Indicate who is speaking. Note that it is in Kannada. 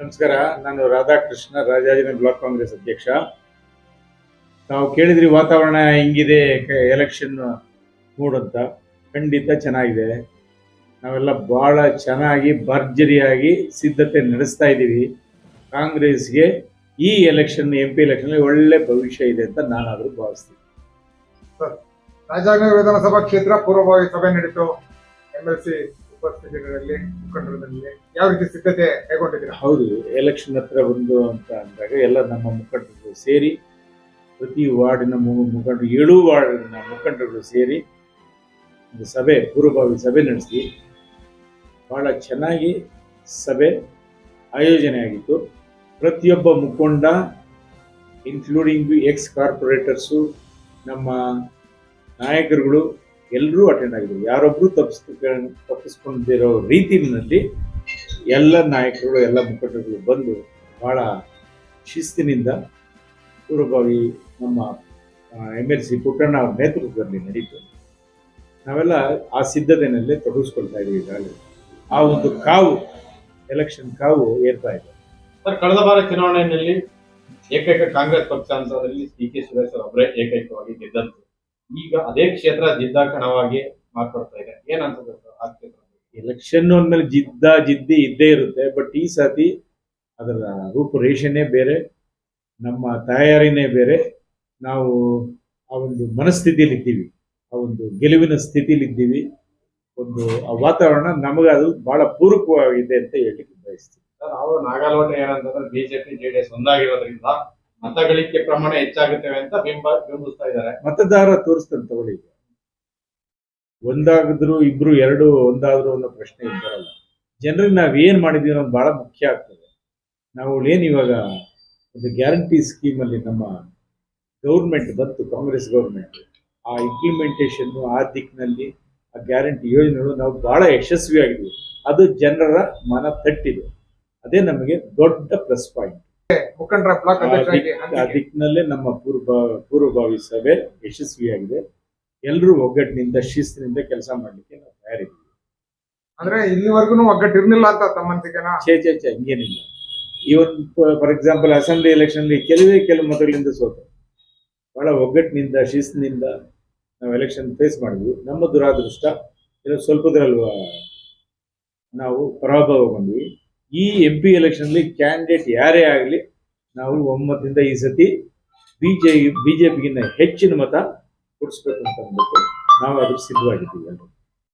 Speaker 1: ನಮಸ್ಕಾರ, ನಾನು ರಾಧಾಕೃಷ್ಣ, ರಾಜಾಜಿನ ಬ್ಲಾಕ್ ಕಾಂಗ್ರೆಸ್ ಅಧ್ಯಕ್ಷ. ತಾವು ಕೇಳಿದ್ರಿ ವಾತಾವರಣ ಹೆಂಗಿದೆ ಎಲೆಕ್ಷನ್ ಮೂಡ್ ಅಂತ ಖಂಡಿತ ಚೆನ್ನಾಗಿದೆ. ನಾವೆಲ್ಲ ಬಹಳ ಚೆನ್ನಾಗಿ, ಭರ್ಜರಿಯಾಗಿ ಸಿದ್ಧತೆ ನಡೆಸ್ತಾ ಇದ್ದೀವಿ. ಕಾಂಗ್ರೆಸ್ಗೆ ಈ ಎಲೆಕ್ಷನ್ ಎಂ ಪಿ ಎಲೆಕ್ಷನ್ ಒಳ್ಳೆ ಭವಿಷ್ಯ ಇದೆ ಅಂತ ನಾನಾದರೂ ಭಾವಿಸ್ತೀನಿ.
Speaker 2: ರಾಜಾಜಿನಗರ ವಿಧಾನಸಭಾ ಕ್ಷೇತ್ರ ಪೂರ್ವಭಾವಿ ಸಭೆ ನಡೀತು. ಎಂ ಎಲ್ ಸಿ ಉಪಸ್ಥಿತಿಗಳಲ್ಲಿ ಮುಖಂಡರಲ್ಲಿ ಯಾವ ರೀತಿ ಸಿದ್ಧತೆ ಕೈಗೊಂಡಿದ್ದೀರಾ?
Speaker 1: ಹೌದು ಎಲೆಕ್ಷನ್ ಹತ್ರ ಬಂದು ಅಂತ ಅಂದಾಗ ಎಲ್ಲ ನಮ್ಮ ಮುಖಂಡರು ಸೇರಿ, ಪ್ರತಿ ವಾರ್ಡಿನ ಮುಖಂಡರು ಏಳು ವಾರ್ಡಿನ ಮುಖಂಡರು ಸೇರಿ ಒಂದು ಸಭೆ, ಪೂರ್ವಭಾವಿ ಸಭೆ ನಡೆಸಿ. ಬಹಳ ಚೆನ್ನಾಗಿ ಸಭೆ ಆಯೋಜನೆ ಆಗಿತ್ತು. ಪ್ರತಿಯೊಬ್ಬ ಮುಖಂಡ ಇನ್ಕ್ಲೂಡಿಂಗ್ ಎಕ್ಸ್ ಕಾರ್ಪೊರೇಟರ್ಸು ನಮ್ಮ ನಾಯಕರುಗಳು ಎಲ್ಲರೂ ಅಟೆಂಡ್ ಆಗಿದ್ರು ಯಾರೊಬ್ರು ತಪ್ಪಿಸ್ಕ, ತಪ್ಪಿಸ್ಕೊಂಡಿರೋ ರೀತಿಯಲ್ಲಿ ಎಲ್ಲ ನಾಯಕರುಗಳು, ಎಲ್ಲ ಮುಖಂಡರುಗಳು ಬಂದು ಬಹಳ ಶಿಸ್ತಿನಿಂದ ಪೂರ್ವಭಾವಿ ನಮ್ಮ ಎಂ ಎಲ್ ಸಿ ಪುಟ್ಟಣ್ಣ ಅವ್ರ ನೇತೃತ್ವದಲ್ಲಿ ನಡೀತು. ನಾವೆಲ್ಲ ಆ ಸಿದ್ಧತೆಯಲ್ಲೇ ತೊಡಗಿಸ್ಕೊಳ್ತಾ ಇದ್ದೀವಿ ಈಗಾಗಲೇ. ಆ ಒಂದು ಕಾವು ಎಲೆಕ್ಷನ್ ಕಾವು ಏರ್ತಾ ಇದೆ.
Speaker 3: ಸರ್, ಕಳೆದ ಬಾರ ಚುನಾವಣೆಯಲ್ಲಿ ಏಕೈಕ ಕಾಂಗ್ರೆಸ್ ಪಕ್ಷ ಅಂತದಲ್ಲಿ ಡಿ ಕೆ ಸುರೇಶ್ ಅವರೇ ಏಕೈಕವಾಗಿ ಗೆದ್ದಂತು ಈಗ ಅದೇ ಕ್ಷೇತ್ರ ಜಿದ್ದಾಕಣವಾಗಿ ಮಾರ್ಪಡ್ತಾ ಇದೆ ಏನಂತ ಸರ್ ಆ ಕ್ಷೇತ್ರ?
Speaker 1: ಎಲೆಕ್ಷನ್ ಅಂದ್ಮೇಲೆ ಜಿದ್ದ ಜಿದ್ದಿ ಇದ್ದೇ ಇರುತ್ತೆ ಬಟ್ ಈ ಸತಿ ಅದರ ರೂಪುರೇಷೆನೇ ಬೇರೆ ನಮ್ಮ ತಯಾರಿನೇ ಬೇರೆ. ನಾವು ಆ ಒಂದು ಮನಸ್ಥಿತಿಯಲ್ಲಿ ಇದ್ದೀವಿ ಆ ಒಂದು ಗೆಲುವಿನ ಸ್ಥಿತಿಯಲ್ಲಿ ಇದ್ದೀವಿ. ಒಂದು ಆ ವಾತಾವರಣ ನಮಗೆ ಅದು ಬಹಳ ಪೂರಕವಾಗಿದೆ ಅಂತ ಹೇಳಿ ಬಯಸ್ತೀವಿ
Speaker 3: ಸರ್ ಅವರು ನಾಗಾಲೋಟೆ ಏನಂತಂದ್ರೆ ಬಿಜೆಪಿ ಜೆಡಿಎಸ್ ಒಂದಾಗಿರೋದ್ರಿಂದ ಮತಗಳಿಕೆ ಪ್ರಮಾಣ ಹೆಚ್ಚಾಗುತ್ತವೆ ಅಂತ ಬಿಂಬ ಬಿಂಬಿಸ್ತಾ ಇದ್ದಾರೆ.
Speaker 1: ಮತದಾರ ತೋರಿಸ್ತಾನೆ ತಗೊಳ್ಳಿ. ಒಂದಾಗಿದ್ರು ಇಬ್ರು, ಎರಡು ಒಂದಾದ್ರು ಅನ್ನೋ ಪ್ರಶ್ನೆ ಇದ್ದಾರಲ್ಲ. ಜನರಿಗೆ ನಾವ್ ಏನ್ ಮಾಡಿದೀವಿ ಅನ್ನೋದು ಬಹಳ ಮುಖ್ಯ ಆಗ್ತದೆ. ನಾವು ಏನ್ ಇವಾಗ ಒಂದು ಗ್ಯಾರಂಟಿ ಸ್ಕೀಮ್ ಅಲ್ಲಿ ನಮ್ಮ ಗೌರ್ಮೆಂಟ್ ಬಂತು, ಕಾಂಗ್ರೆಸ್ ಗೌರ್ಮೆಂಟ್. ಆ ಇಂಪ್ಲಿಮೆಂಟೇಷನ್ ಆ ದಿಕ್ಕಿನಲ್ಲಿ ಆ ಗ್ಯಾರಂಟಿ ಯೋಜನೆಗಳು ನಾವು ಬಹಳ ಯಶಸ್ವಿಯಾಗಿದ್ದೀವಿ ಅದು ಜನರ ಮನ ತಟ್ಟಿದೆ ಅದೇ ನಮಗೆ ದೊಡ್ಡ ಪ್ಲಸ್ ಪಾಯಿಂಟ್
Speaker 2: ಮುಖಂಡರ ಬ್ಲಾಕ್
Speaker 1: ಆ
Speaker 2: ಅಧ್ಯಕ್ಷರಾಗಿ.
Speaker 1: ದಿಕ್ಕಿನಲ್ಲೇ ನಮ್ಮ ಪೂರ್ವ ಪೂರ್ವಭಾವಿ ಸಭೆ ಯಶಸ್ವಿಯಾಗಿದೆ. ಎಲ್ಲರೂ ಒಗ್ಗಟ್ಟಿನಿಂದ ಶಿಸ್ತಿನಿಂದ ಕೆಲಸ ಮಾಡಲಿಕ್ಕೆ ನಾವು ತಯಾರಿದ್ದೀವಿ.
Speaker 2: ಅಂದ್ರೆ ಇಲ್ಲಿವರೆಗೂ ಒಗ್ಗಟ್ಟಿರ್ಲಿಲ್ಲ ಅಂತ ತಮ್ಮ ಅನಿಸಿಕೆನಾ
Speaker 1: ಛೇ ಛೇ ಛೇ ಹಂಗೇನಿಲ್ಲ. Even for example assembly election ಕೆಲವೇ ಕೆಲವು ಮತಗಳಿಂದ ಸೋತು. ಬಹಳ ಒಗ್ಗಟ್ಟಿನಿಂದ ಶಿಸ್ತಿನಿಂದ ನಾವು ಎಲೆಕ್ಷನ್ ಫೇಸ್ ಮಾಡಿದ್ವಿ. ನಮ್ಮ ದುರಾದೃಷ್ಟ ಇದು ಸ್ವಲ್ಪದ್ರಲ್ವ ನಾವು ಪರಾಭವಗೊಂಡ್ವಿ. ಈ ಎಂ ಪಿ ಅಲ್ಲಿ ಕ್ಯಾಂಡಿಡೇಟ್ ಯಾರೇ ಆಗಲಿ, ನಾವು ಒಮ್ಮತದಿಂದ ಈ ಸತಿ ಬಿಜೆ ಬಿಜೆಪಿಗಿನ್ನ ಹೆಚ್ಚಿನ ಮತ ಕೊಡಿಸ್ಬೇಕು ಅಂತ ಅಂದ್ಬಿಟ್ಟು ನಾವು ಅದಕ್ಕೆ ಸಿದ್ಧವಾಗಿದ್ದೀವಿ